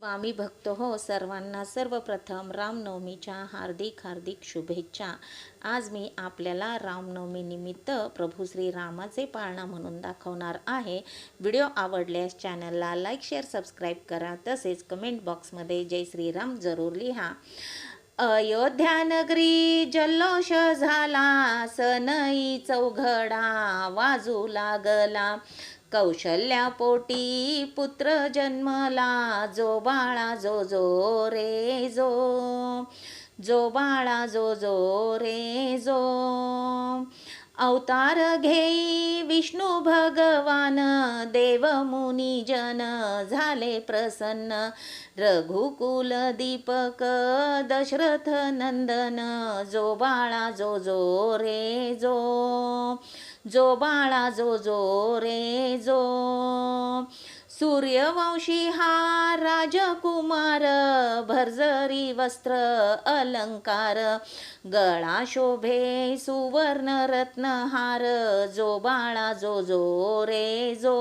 स्वामी भक्त हो सर्वांना सर्वप्रथम रामनवमीच्या हार्दिक हार्दिक शुभेच्छा. आज मी आपल्याला रामनवमीनिमित्त प्रभू श्री रामाचे पाळणा म्हणून दाखवणार आहे. व्हिडिओ आवडल्यास चॅनलला लाईक शेअर सबस्क्राईब करा. तसेच कमेंट बॉक्समध्ये जय श्रीराम जरूर लिहा. अयोध्या नगरी जल्लोष झाला सनई चौघडा वाजू लागला. कौशल्यापोटी पुत्र जन्मला जो बाळा जो जो रे जो. जो बाळा जो जो रे जो. अवतार घेई विष्णू भगवान देव मुनी जन झाले प्रसन्न. रघुकुल दीपक दशरथ नंदन जो बाळा जो जो रे जो. जो बाळा जो जो रे जो. सूर्यवंशी हा राजकुमार भरजरी वस्त्र अलंकार गळा शोभे सुवर्ण रत्नहार जो बाळा जो जो रे जो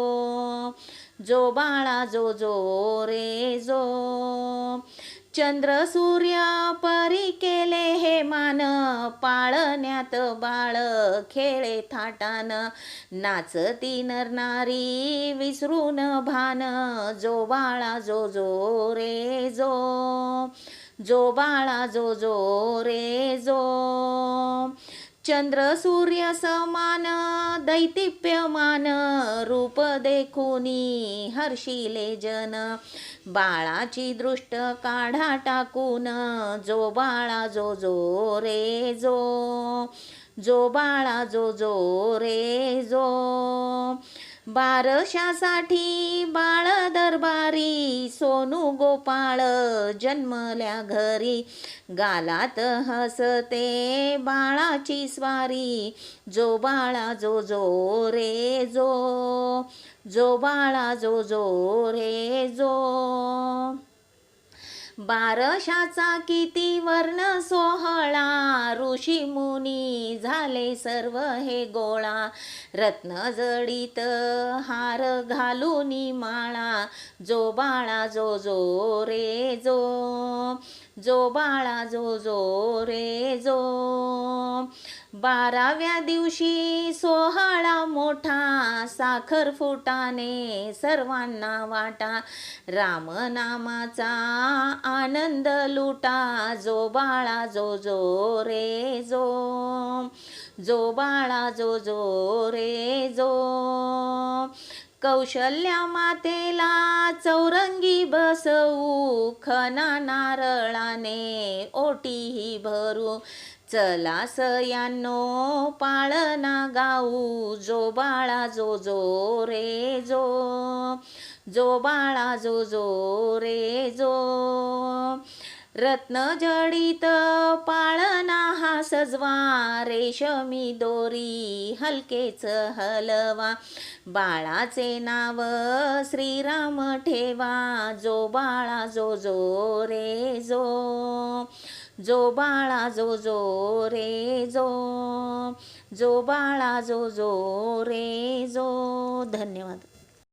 जो बाळा जो जो रे जो. चंद्र सूर्य परी केले हे मान पाळण्यात बाळ खेळे थाटान. नाचती नरनारी विसरून भान जो बाळा जो जो रे जो जो बाळा जो जो रे जो. चंद्र सूर्य समान दैतिप्यमान रूप देखुनी हर्षिले जन. बाळाची दृष्ट काढा टाकून जो बाळा जो जो रे जो. जो बाळा जो जो रे जो. बारशासाठी बाळ दरबारी सोनू गोपाळ जन्मल्या घरी. गालात हसते बाळाची स्वारी. जो बाळा जो जो रे जो. जो बाळा जो जो रे जो. बारशाचा किती वर्ण सोहळा? ऋषी मुनी झाले सर्व हे गोळा. रत्न जडित हार घालून माळा. जो बाळा जो जो रे जो. जो बाळा जो जो रे जो. बाराव्या दिवशी सोहळा मोठा साखर फुटाने सर्वांना वाटा. रामनामाचा आनंद लुटा जो बाळा जो जो रे जो. जो बाळा जो जो रे जो. कौशल्या मातेला चौरंगी बसवू खना नारळाने ओटीही भरू. चला सयांनो पाळना गाऊ. जो बाळा जो जो रे जो. जो बाळा जो जो रे जो. रत्न जडित पाळना हा सजवा. रेशमी दोरी हलकेच हलवा. बाळाचे नाव श्रीराम ठेवा. जो बाळा जो जो रे जो. जो बाळा जो जो रे जो जो बाळा जो जो रे जो. धन्यवाद.